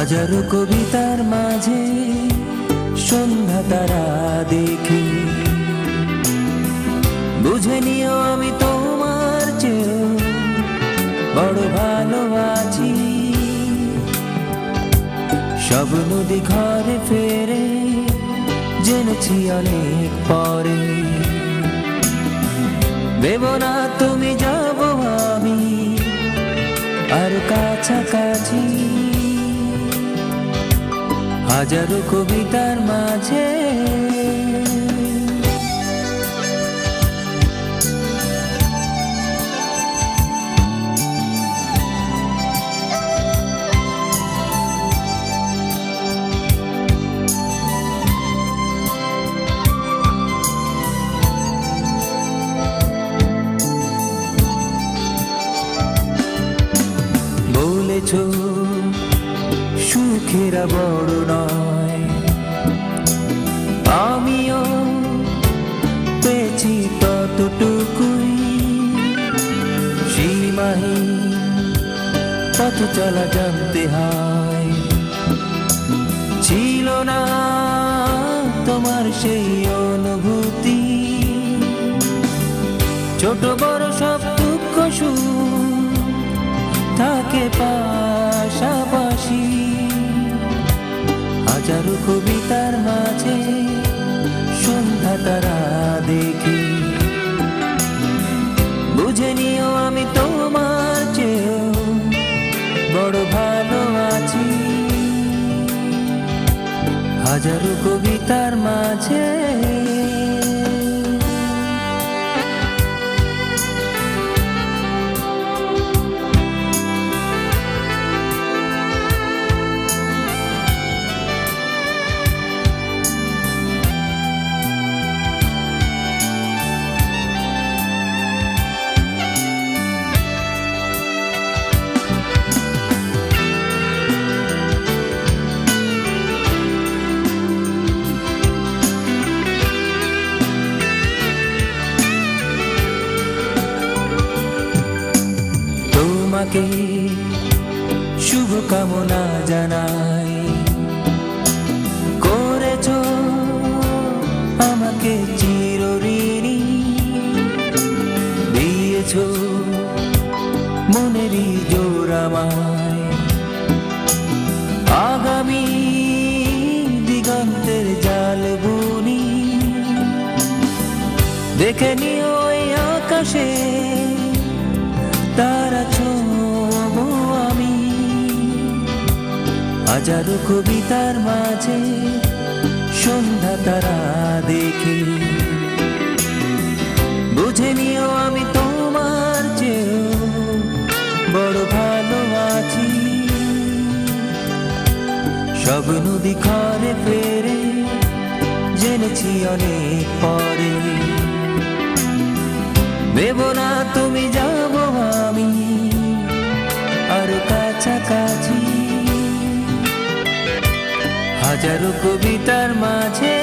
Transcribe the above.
হাজারো কবিতার মাঝে সন্ধ্যা তারা দেখি। বুঝে নিও আমি তোমার চেয়েও বড় ভালো আছি সব নদী ঘরে ফেরে জেনেছি অনেক পরে। দেব না তুমি যাব আমি আর কাছাকাছি। হাজারো কবিতার মাঝে। বলেছ সুখেরা বড় নয়। আমিও পেয়েছি ততটুকুই। সীমাহীন পথ চলা জানতে হয়। ছিল না তোমার সেই অনুভূতি। ছোট বড় সব দুঃখ সুখ থাকে পাশাপাশি। কবিতার মাঝে সন্ধ্যা তারা দেখি। বুঝে নিও আমি তোমার চেয়েও বড় ভালো আছি। হাজারো কবিতার তোমাকে শুভ কামনা জানাই। করেছ আমাকে চিরঋণী, দিয়েছ মনেরই জোর আমায়। আগামী দিগন্তের জাল বুনি, দেখে নিও আকাশে তারা হাজারো কবিতার মাঝে সন্ধ্যা তারা দেখি বুঝে নিও আমি তোমার চেয়েও বড় ভালো আছি। সব নদী খরে ফেরে জেনেছি অনেক পরে। দেব না তুমি, যাব আমি। হাজারো কবিতার মাঝে